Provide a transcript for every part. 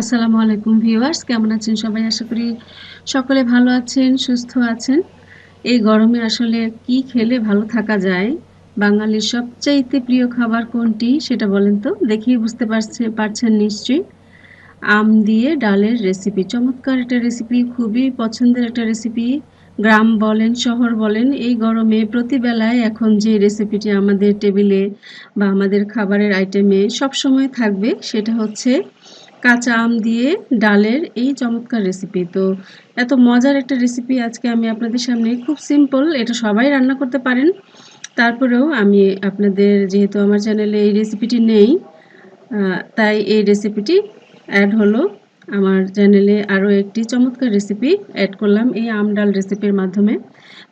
আসসালামু আলাইকুম ভিউয়ার্স, কেমন আছেন সবাই? আশা করি সকলে ভালো আছেন, সুস্থ আছেন। এই গরমে আসলে কি খেলে ভালো থাকা যায়? বাঙালির সবচাইতে প্রিয় খাবার কোনটি সেটা বলেন তো? দেখেই বুঝতে পারছে পারছেন নিশ্চয়ই। আম দিয়ে ডালের রেসিপি চমৎকার একটা রেসিপি খুবই পছন্দের একটা রেসিপি গ্রাম বলেন, শহর বলেন, এই গরমে প্রতিবেলায় এখন যে রেসিপিটি আমাদের টেবিলে বা আমাদের খাবারের আইটেমে সব সময় থাকবে, সেটা হচ্ছে কাঁচা আম দিয়ে ডালের এই চমৎকার রেসিপি তো এত মজার একটা রেসিপি আজকে আমি আপনাদের সামনে, খুব সিম্পল এটা সবাই রান্না করতে পারেন। তারপরেও আমি আপনাদের, যেহেতু আমার চ্যানেলে এই রেসিপিটি নেই তাই এই রেসিপিটি অ্যাড হলো। আমার চ্যানেলে আরও একটি চমৎকার রেসিপি অ্যাড করলাম এই আম ডাল রেসিপির মাধ্যমে।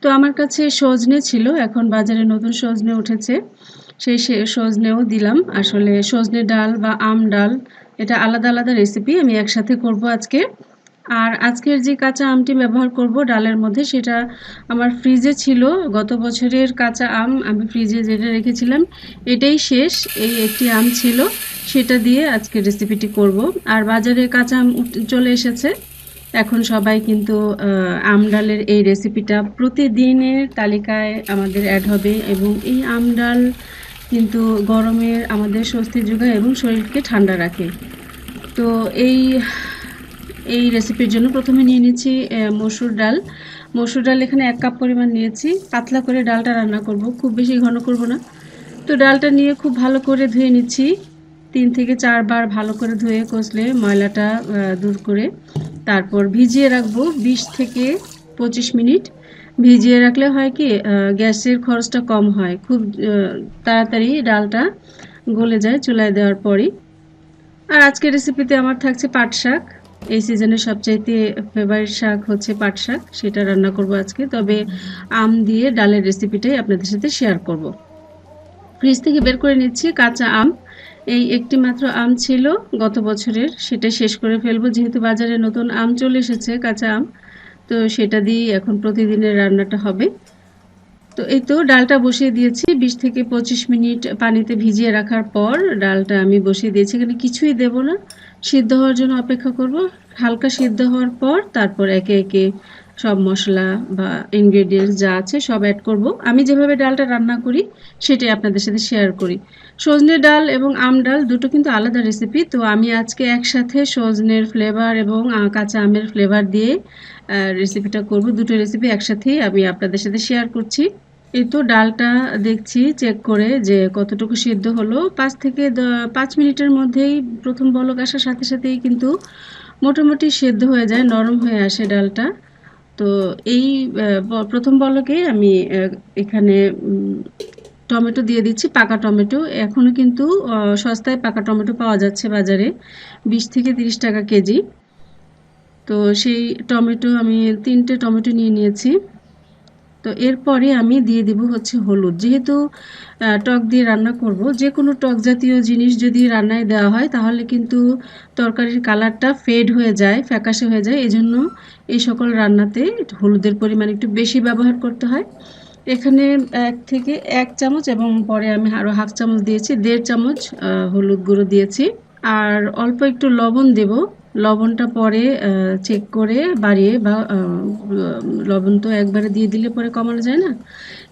তো আমার কাছে সজনে ছিল, এখন বাজারে নতুন সজনে উঠেছে। সেই সজনেও দিলাম। আসলে সজনে ডাল বা আম ডাল এটা আলাদা আলাদা রেসিপি আমি একসাথে করব আজকে। আর আজকের যে কাঁচা আমটি ব্যবহার করব, ডালের মধ্যে, সেটা আমার ফ্রিজে ছিল। গত বছরের কাঁচা আম আমি ফ্রিজে যেটা রেখেছিলাম, এটাই শেষ। এই একটি আম ছিল, সেটা দিয়ে আজকে রেসিপিটি করব। আর বাজারে কাঁচা আম চলে এসেছে। এখন সবাই কিন্তু আম ডালের এই রেসিপিটা প্রতিদিনের তালিকায় আমাদের অ্যাড হবে এবং এই আম ডাল কিন্তু গরমের আমাদের স্বস্তি যোগায় এবং শরীরকে ঠান্ডা রাখে। তো এই এই রেসিপির জন্য প্রথমে নিয়ে নিচ্ছি মসুর ডাল। মসুর ডাল এখানে এক কাপ পরিমাণ নিয়েছি। পাতলা করে ডালটা রান্না করব। খুব বেশি ঘন করব না। তো ডালটা নিয়ে খুব ভালো করে ধুয়ে নিচ্ছি। তিন থেকে চারবার ভালো করে ধুয়ে কষলে ময়লাটা দূর করে তারপর ভিজিয়ে রাখব বিশ থেকে পঁচিশ মিনিট। ভিজিয়ে রাখলে হয় কি গ্যাসের খরচটা কম হয়। খুব তাড়াতাড়ি ডালটা গলে যায় চুলায় দেওয়ার পরই। আর আজকের রেসিপিতে আমার থাকছে পাট শাক। এই সিজনের সবচাইতে ফেভারিট শাক হচ্ছে পাট শাক। সেটা রান্না করব আজকে। তবে আম দিয়ে ডালের রেসিপিটাই আপনাদের সাথে শেয়ার করব। ফ্রিজ থেকে বের করে নিচ্ছি কাঁচা আম। এই একটি মাত্র আম ছিল গত বছরের। সেটা শেষ করে ফেলব। যেহেতু বাজারে নতুন আম চলে এসেছে কাঁচা আম, তো সেটা দিয়েই এখন প্রতিদিনের রান্নাটা হবে। তো এই তো ডালটা বসিয়ে দিয়েছি। বিশ থেকে পঁচিশ মিনিট পানিতে ভিজিয়ে রাখার পর ডালটা আমি বসিয়ে দিয়েছি। এখানে কিছুই দেব না। সিদ্ধ হওয়ার জন্য অপেক্ষা করব। হালকা সিদ্ধ হওয়ার পর তারপর একে একে সব মশলা বা ইনগ্রেডিয়েন্টস যা আছে সব অ্যাড করব। আমি যেভাবে ডালটা রান্না করি, সেটাই আপনাদের সাথে শেয়ার করি। সজনে ডাল এবং আম ডাল দুটো কিন্তু আলাদা রেসিপি তো আমি আজকে একসাথে সজনের ফ্লেভার এবং কাঁচা আমের ফ্লেভার দিয়ে রেসিপিটা করব। দুটো রেসিপি একসাথেই আমি আপনাদের সাথে শেয়ার করছি। এই তো ডালটা দেখছি চেক করে যে কতটুকু সিদ্ধ হলো। পাঁচ থেকে পাঁচ মিনিটের মধ্যেই প্রথম বলক আসার সাথে সাথেই কিন্তু মোটামুটি সেদ্ধ হয়ে যায়, নরম হয়ে আসে ডালটা। তো এই প্রথম বলকে আমি এখানে টমেটো দিয়ে দিচ্ছি, পাকা টমেটো। এখনও কিন্তু সস্তায় পাকা টমেটো পাওয়া যাচ্ছে বাজারে, বিশ থেকে তিরিশ টাকা কেজি। তো সেই টমেটো আমি তিনটে টমেটো নিয়ে নিয়েছি। তো এরপরে আমি দিয়ে দিব হচ্ছে হলুদ। যেহেতু টক দিয়ে রান্না করব যে কোনো টক জাতীয় জিনিস যদি রান্নায় দেওয়া হয়, তাহলে কিন্তু তরকারির কালারটা ফেড হয়ে যায়, ফ্যাকাশে হয়ে যায়। এজন্য এই সকল রান্নাতে হলুদের পরিমাণ একটু বেশি ব্যবহার করতে হয়। এখানে এক থেকে এক চামচ এবং পরে আমি আরও হাফ চামচ দিয়েছি, দেড় চামচ হলুদ গুঁড়ো দিয়েছি। আর অল্প একটু লবণ দেব। লবণটা পরে চেক করে বাড়িয়ে বা লবণ তো একবারে দিয়ে দিলে পরে কমানো যায় না।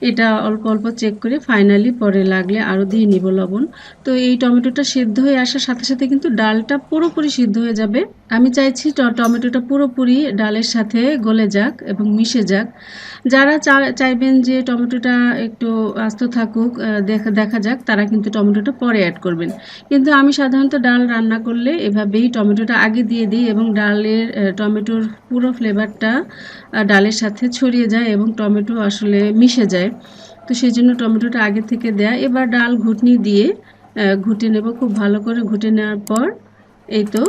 এটা অল্প অল্প চেক করে ফাইনালি পরে লাগলে আরও দিয়ে নিব লবণ। তো এই টমেটোটা সিদ্ধ হয়ে আসার সাথে সাথে কিন্তু ডালটা পুরোপুরি সিদ্ধ হয়ে যাবে। আমি চাইছি টমেটোটা পুরোপুরি ডালের সাথে গলে যাক এবং মিশে যাক। যারা চাইবেন যে টমেটোটা একটু আস্ত থাকুক দেখা দেখা যাক, তারা কিন্তু টমেটোটা পরে অ্যাড করবেন। কিন্তু আমি সাধারণত ডাল রান্না করলে এভাবেই টমেটোটা আগে দিয়ে দিই এবং ডালের টমেটোর পুরো ফ্লেভারটা ডালের সাথে ছড়িয়ে যায় এবং টমেটো আসলে মিশে যায়। তো সেই জন্য টমেটোটা আগে থেকে দেয়া। এবার ডাল ঘুটনি দিয়ে ঘুটে নেব খুব ভালো করে। ঘুটে নেওয়ার পর এই তো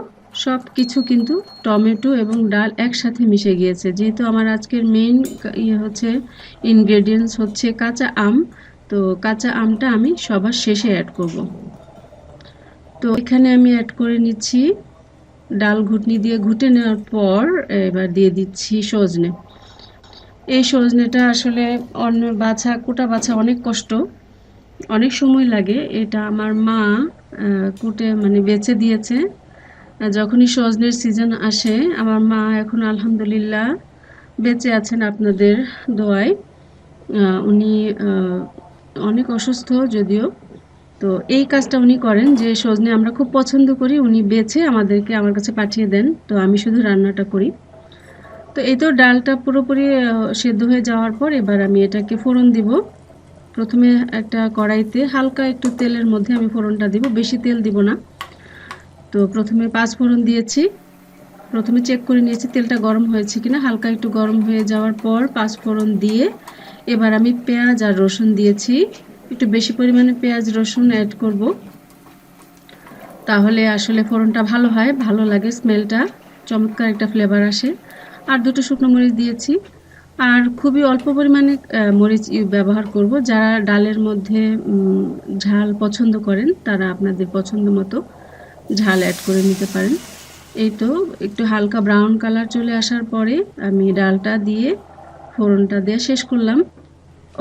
সব কিছু কিন্তু টমেটো এবং ডাল একসাথে মিশে গিয়েছে। যেহেতু আমার আজকের মেইন ইয়ে হচ্ছে ইনগ্রেডিয়েন্টস হচ্ছে কাঁচা আম। তো কাঁচা আমটা আমি সবার শেষে অ্যাড করব। তো এখানে আমি অ্যাড করে নিচ্ছি ডাল ঘুটনি দিয়ে ঘুটে নেওয়ার পর এবার দিয়ে দিচ্ছি সজনে। এই সজনেটা আসলে অন্য বাছা, কোটা বাছা অনেক কষ্ট, অনেক সময় লাগে। এটা আমার মা কুটে মানে বেছে দিয়েছে। যখনই সজনের সিজন আসে, আমার মা এখন আলহামদুলিল্লাহ বেঁচে আছেন আপনাদের দোয়ায়। উনি অনেক অসুস্থ যদিও। তো এই কাজটা উনি করেন যে সজনে আমরা খুব পছন্দ করি, উনি বেছে আমাদেরকে আমার কাছে পাঠিয়ে দেন। তো আমি শুধু রান্নাটা করি। তো এই তো ডালটা পুরোপুরি সেদ্ধ হয়ে যাওয়ার পর এবার আমি এটাকে ফোড়ন দিব। প্রথমে একটা কড়াইতে হালকা একটু তেলের মধ্যে আমি ফোড়নটা দিব, বেশি তেল দিব না। তো প্রথমে পাঁচ ফোড়ন দিয়েছি। প্রথমে চেক করে নিয়েছি তেলটা গরম হয়েছে কিনা। হালকা একটু গরম হয়ে যাওয়ার পর পাঁচ ফোড়ন দিয়ে এবার আমি পেঁয়াজ আর রসুন দিয়েছি। একটু বেশি পরিমাণে পেঁয়াজ রসুন অ্যাড করব। তাহলে আসলে ফোড়নটা ভালো হয়, ভালো লাগে স্মেলটা চমৎকার একটা ফ্লেভার আসে। আর দুটো শুকনো মরিচ দিয়েছি। আর খুবই অল্প পরিমাণে মরিচ ব্যবহার করব। যারা ডালের মধ্যে ঝাল পছন্দ করেন, তারা আপনাদের পছন্দ মতো ঝাল অ্যাড করে নিতে পারেন। এই তো, একটু হালকা ব্রাউন কালার চলে আসার পরে আমি ডালটা দিয়ে ফোড়নটা দিয়ে শেষ করলাম।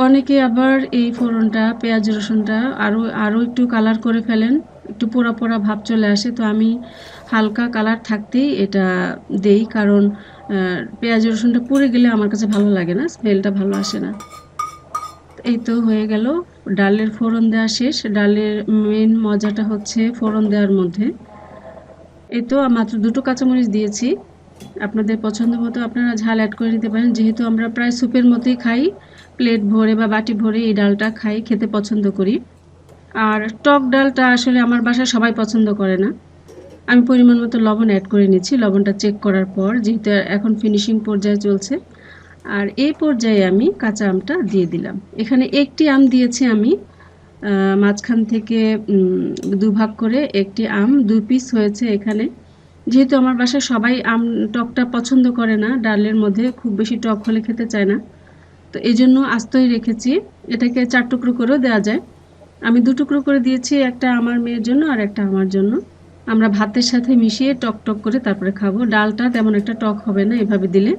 অনেকে আবার এই ফোড়নটা, পেঁয়াজ, রসুনটা আরও আরও একটু কালার করে ফেলেন, একটু পোড়া পোড়া ভাব চলে আসে। তো আমি হালকা কালার থাকতেই এটা দেই কারণ পেঁয়াজ, রসুনটা পুড়ে গেলে আমার কাছে ভালো লাগে না, স্মেলটা ভালো আসে না। এই তো হয়ে গেল, ডালের ফোড়ন দেওয়া শেষ। ডালের মেন মজাটা হচ্ছে ফোড়ন দেওয়ার মধ্যে। এই তো মাত্র দুটো কাঁচামরিচ দিয়েছি। আপনাদের পছন্দ মতো আপনারা ঝাল অ্যাড করে নিতে পারেন। যেহেতু আমরা প্রায় স্যুপের মতোই খাই প্লেট ভরে বা বাটি ভরে এই ডালটা খাই, খেতে পছন্দ করি। আর টক ডালটা আসলে আমার বাসায় সবাই পছন্দ করে না। আমি পরিমাণ মতো লবণ অ্যাড করে নিচ্ছি। লবণটা চেক করার পর যেহেতু এখন ফিনিশিং পর্যায়ে চলছে, আর এই পর্যায়ে আমি কাঁচা আমটা দিয়ে দিলাম। এখানে একটি আম দিয়েছি আমি মাঝখান থেকে দুভাগ করে একটি আম, দু পিস হয়েছে এখানে। যেহেতু আমার বাসায় সবাই আম টকটা পছন্দ করে না, ডালের মধ্যে খুব বেশি টক হলে খেতে চায় না। তো এই জন্য আস্তই রেখেছি, এটাকে চার টুকরো করেও দেওয়া যায়। আমি দু টুকরো করে দিয়েছি, একটা আমার মেয়ের জন্য আর একটা আমার জন্য। আমরা ভাতের সাথে মিশিয়ে টক টক করে তারপরে খাব। ডালটা তেমন একটা টক হবে না এভাবে দিলে।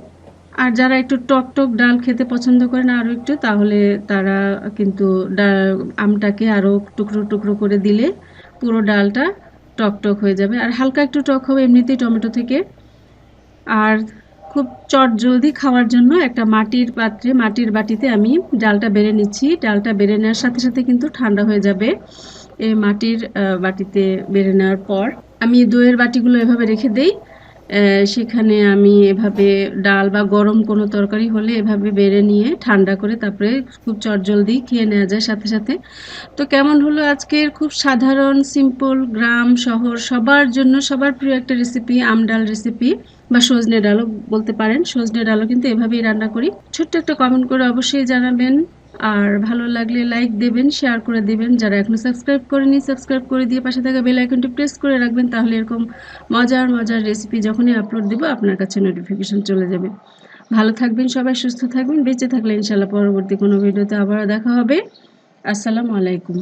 আর যারা একটু টক টক ডাল খেতে পছন্দ করে না আরও একটু, তাহলে তারা কিন্তু ডা- আমটাকে আরও টুকরো টুকরো করে দিলে পুরো ডালটা টক টক হয়ে যাবে। আর হালকা একটু টক হবে এমনিতেই টমেটো থেকে। আর খুব চট জলদি খাওয়ার জন্য একটা মাটির পাত্রে, মাটির বাটিতে আমি ডালটা বেড়ে নিচ্ছি। ডালটা বেড়ে নেওয়ার সাথে সাথে কিন্তু ঠান্ডা হয়ে যাবে এই মাটির বাটিতে বেড়ে নেওয়ার পর। আমি দইয়ের বাটিগুলো এভাবে রেখে দেই। সেখানে আমি এভাবে ডাল বা গরম কোনো তরকারি হলে এভাবে বেড়ে নিয়ে ঠান্ডা করে তারপরে খুব চটজলদি খেয়ে নেওয়া যায় সাথে সাথে। তো কেমন হলো আজকের খুব সাধারণ সিম্পল গ্রাম, শহর সবার জন্য সবার প্রিয় একটা রেসিপি আম ডাল রেসিপি বা সজনে ডালও বলতে পারেন। সজনে ডালও কিন্তু এভাবেই রান্না করি। ছোট্ট একটা কমেন্ট করে অবশ্যই জানাবেন। আর ভালো লাগলে লাইক দেবেন শেয়ার করে দেবেন। যারা এখনও সাবস্ক্রাইব করেনি সাবস্ক্রাইব করে দিয়ে পাশে থাকা বেল আইকনটি প্রেস করে রাখবেন, তাহলে এরকম মজার মজার রেসিপি যখনই আপলোড দেবো, আপনার কাছে নোটিফিকেশন চলে যাবে। ভালো থাকবেন সবাই, সুস্থ থাকবেন, বেঁচে থাকলে ইনশাল্লাহ পরবর্তী কোনো ভিডিওতে আবারও দেখা হবে। আসসালামু আলাইকুম।